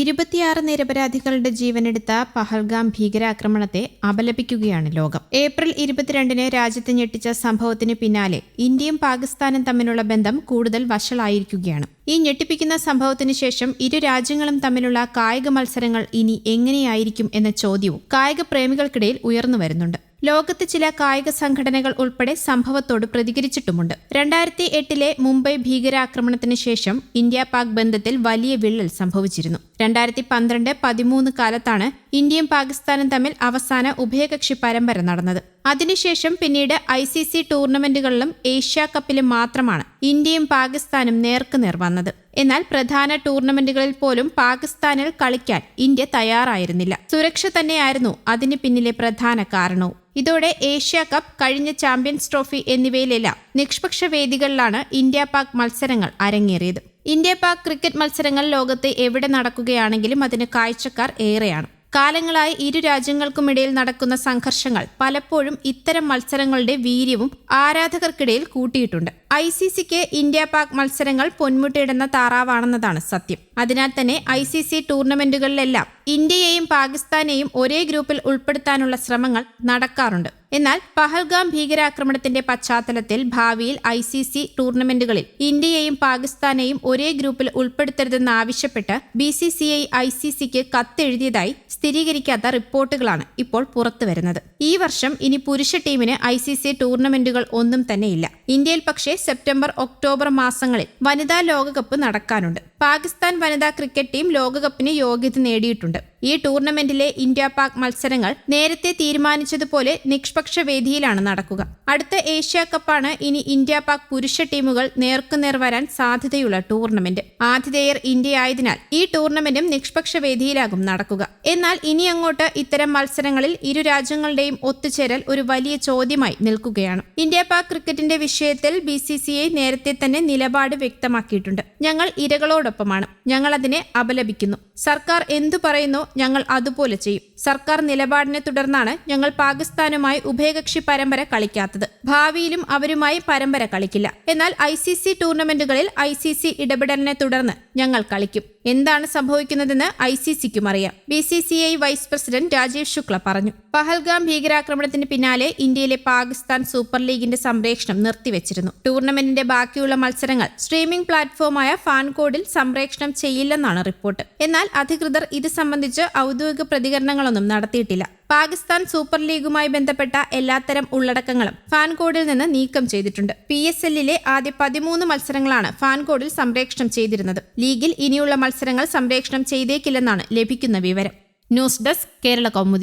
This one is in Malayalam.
ഇരുപത്തിയാറ് നിരപരാധികളുടെ ജീവനെടുത്ത പഹൽഗാം ഭീകരാക്രമണത്തെ അപലപിക്കുകയാണ് ലോകം. ഏപ്രിൽ ഇരുപത്തിരണ്ടിന് രാജ്യത്ത് ഞെട്ടിച്ച സംഭവത്തിന് പിന്നാലെ ഇന്ത്യയും പാകിസ്ഥാനും തമ്മിലുള്ള ബന്ധം കൂടുതൽ വഷളായിരിക്കുകയാണ്. ഈ ഞെട്ടിപ്പിക്കുന്ന സംഭവത്തിന് ശേഷം ഇരു രാജ്യങ്ങളും തമ്മിലുള്ള കായിക മത്സരങ്ങൾ ഇനി എങ്ങനെയായിരിക്കും എന്ന ചോദ്യവും കായിക പ്രേമികൾക്കിടയിൽ ഉയർന്നു വരുന്നുണ്ട്. ലോകത്ത് ചില കായിക സംഘടനകൾ ഉൾപ്പെടെ സംഭവത്തോട് പ്രതികരിച്ചിട്ടുമുണ്ട്. രണ്ടായിരത്തി എട്ടിലെ മുംബൈ ഭീകരാക്രമണത്തിന് ശേഷം ഇന്ത്യ പാക് ബന്ധത്തിൽ വലിയ വിള്ളൽ സംഭവിച്ചിരുന്നു. രണ്ടായിരത്തി പന്ത്രണ്ട് പതിമൂന്ന് കാലത്താണ് ഇന്ത്യയും പാകിസ്ഥാനും തമ്മിൽ അവസാന ഉഭയകക്ഷി പരമ്പര നടന്നത്. അതിനുശേഷം പിന്നീട് ഐ സി സി ടൂർണമെന്റുകളിലും ഏഷ്യാ കപ്പിലും മാത്രമാണ് ഇന്ത്യയും പാകിസ്ഥാനും നേർക്കുനേർ വന്നത്. എന്നാൽ പ്രധാന ടൂർണമെന്റുകളിൽ പോലും പാകിസ്ഥാനിൽ കളിക്കാൻ ഇന്ത്യ തയ്യാറായിരുന്നില്ല. സുരക്ഷ തന്നെയായിരുന്നു അതിന് പിന്നിലെ പ്രധാന കാരണവും. ഇതോടെ ഏഷ്യ കപ്പ് കഴിഞ്ഞ ചാമ്പ്യൻസ് ട്രോഫി എന്നിവയിലെല്ലാം നിഷ്പക്ഷ വേദികളിലാണ് ഇന്ത്യ പാക് മത്സരങ്ങൾ അരങ്ങേറിയത്. ഇന്ത്യ പാക് ക്രിക്കറ്റ് മത്സരങ്ങൾ ലോകത്ത് എവിടെ നടക്കുകയാണെങ്കിലും അതിന് കാഴ്ചക്കാർ ഏറെയാണ്. കാലങ്ങളായി ഇരു രാജ്യങ്ങൾക്കുമിടയിൽ നടക്കുന്ന സംഘർഷങ്ങൾ പലപ്പോഴും ഇത്തരം മത്സരങ്ങളുടെ വീര്യവും ആരാധകർക്കിടയിൽ കൂട്ടിയിട്ടുണ്ട്. ഐ സി സിക്ക് ഇന്ത്യ പാക് മത്സരങ്ങൾ പൊന്മുട്ടയിടുന്ന താറാവാണെന്നതാണ് സത്യം. അതിനാൽ തന്നെ ഐ സി സി ടൂർണമെന്റുകളിലെല്ലാം ഇന്ത്യയെയും പാകിസ്ഥാനെയും ഒരേ ഗ്രൂപ്പിൽ ഉൾപ്പെടുത്താനുള്ള ശ്രമങ്ങൾ നടക്കാറുണ്ട്. എന്നാൽ പഹൽഗാം ഭീകരാക്രമണത്തിന്റെ പശ്ചാത്തലത്തിൽ ഭാവിയിൽ ഐ സി സി ടൂർണമെന്റുകളിൽ ഇന്ത്യയെയും പാകിസ്ഥാനെയും ഒരേ ഗ്രൂപ്പിൽ ഉൾപ്പെടുത്തരുതെന്ന് ആവശ്യപ്പെട്ട് B C C I I C സിക്ക് കത്തെഴുതിയതായി സ്ഥിരീകരിക്കാത്ത റിപ്പോർട്ടുകളാണ് ഇപ്പോൾ പുറത്തുവരുന്നത്. ഈ വർഷം ഇനി പുരുഷ ടീമിന് ഐ സി സി ടൂർണമെന്റുകൾ ഒന്നും തന്നെയില്ല. ഇന്ത്യയിൽ പക്ഷേ സെപ്റ്റംബർ ഒക്ടോബർ മാസങ്ങളിൽ വനിതാ ലോകകപ്പ് നടക്കാനുണ്ട്. പാകിസ്ഥാൻ വനിതാ ക്രിക്കറ്റ് ടീം ലോകകപ്പിന് യോഗ്യത നേടിയിട്ടുണ്ട്. ഈ ടൂർണമെന്റിലെ ഇന്ത്യ പാക് മത്സരങ്ങൾ നേരത്തെ തീരുമാനിച്ചതുപോലെ നിഷ്പക്ഷ വേദിയിലാണ് നടക്കുക. അടുത്ത ഏഷ്യ കപ്പാണ് ഇനി ഇന്ത്യ പാക് പുരുഷ ടീമുകൾ നേർക്കുനേർ വരാൻ സാധ്യതയുള്ള ടൂർണമെന്റ്. ആതിഥേയർ ഇന്ത്യ ആയതിനാൽ ഈ ടൂർണമെന്റും നിഷ്പക്ഷ വേദിയിലാകും നടക്കുക. എന്നാൽ ഇനി അങ്ങോട്ട് ഇത്തരം മത്സരങ്ങളിൽ ഇരു രാജ്യങ്ങളുടെയും ഒത്തുചേരൽ ഒരു വലിയ ചോദ്യമായി നിൽക്കുകയാണ്. ഇന്ത്യ പാക് ക്രിക്കറ്റിന്റെ വിഷയത്തിൽ ബി സി സി ഐ നേരത്തെ തന്നെ നിലപാട് വ്യക്തമാക്കിയിട്ടുണ്ട്. ഞങ്ങൾ ഇരകളോടൊപ്പമാണ്. ഞങ്ങൾ അതിനെ അപലപിക്കുന്നു. സർക്കാർ എന്തു പറയുന്നോ ഞങ്ങൾ അതുപോലെ ചെയ്യും. സർക്കാർ നിലപാടിനെ തുടർന്നാണ് ഞങ്ങൾ പാകിസ്ഥാനുമായി ഉഭയകക്ഷി പരമ്പര കളിക്കാത്തത്. ഭാവിയിലും അവരുമായി പരമ്പര കളിക്കില്ല. എന്നാൽ ഐ സി സി ടൂർണമെന്റുകളിൽ ഐ സി സി ഇടപെടലിനെ തുടർന്ന് ഞങ്ങൾ കളിക്കും. എന്താണ് സംഭവിക്കുന്നതെന്ന് ഐ സി സിക്കും അറിയാം. B C C I vice president Rajiv Shukla പറഞ്ഞു. പഹൽഗാം ഭീകരാക്രമണത്തിന് പിന്നാലെ ഇന്ത്യയിലെ പാകിസ്ഥാൻ സൂപ്പർ ലീഗിന്റെ സംപ്രേഷണം നിർത്തിവെച്ചിരുന്നു. ടൂർണമെന്റിന്റെ ബാക്കിയുള്ള മത്സരങ്ങൾ സ്ട്രീമിംഗ് പ്ലാറ്റ്ഫോമായ ഫാൻകോഡിൽ സംപ്രേഷണം ചെയ്യില്ലെന്നാണ് റിപ്പോർട്ട്. എന്നാൽ അധികൃതർ ഇത് സംബന്ധിച്ച് ഔദ്യോഗിക പ്രതികരണങ്ങളൊന്നും നടത്തിയിട്ടില്ല. പാകിസ്ഥാൻ സൂപ്പർ ലീഗുമായി ബന്ധപ്പെട്ട എല്ലാത്തരം ഉള്ളടക്കങ്ങളും ഫാൻ കോഡിൽ നിന്ന് നീക്കം ചെയ്തിട്ടുണ്ട്. പി എസ് എല്ലിലെ ആദ്യ പതിമൂന്ന് മത്സരങ്ങളാണ് ഫാൻ കോഡിൽ സംപ്രേക്ഷണം ചെയ്തിരുന്നത്. ലീഗിൽ ഇനിയുള്ള മത്സരങ്ങൾ സംപ്രേക്ഷണം ചെയ്തേക്കില്ലെന്നാണ് ലഭിക്കുന്ന വിവരം. News desk Kerala Kaumudi.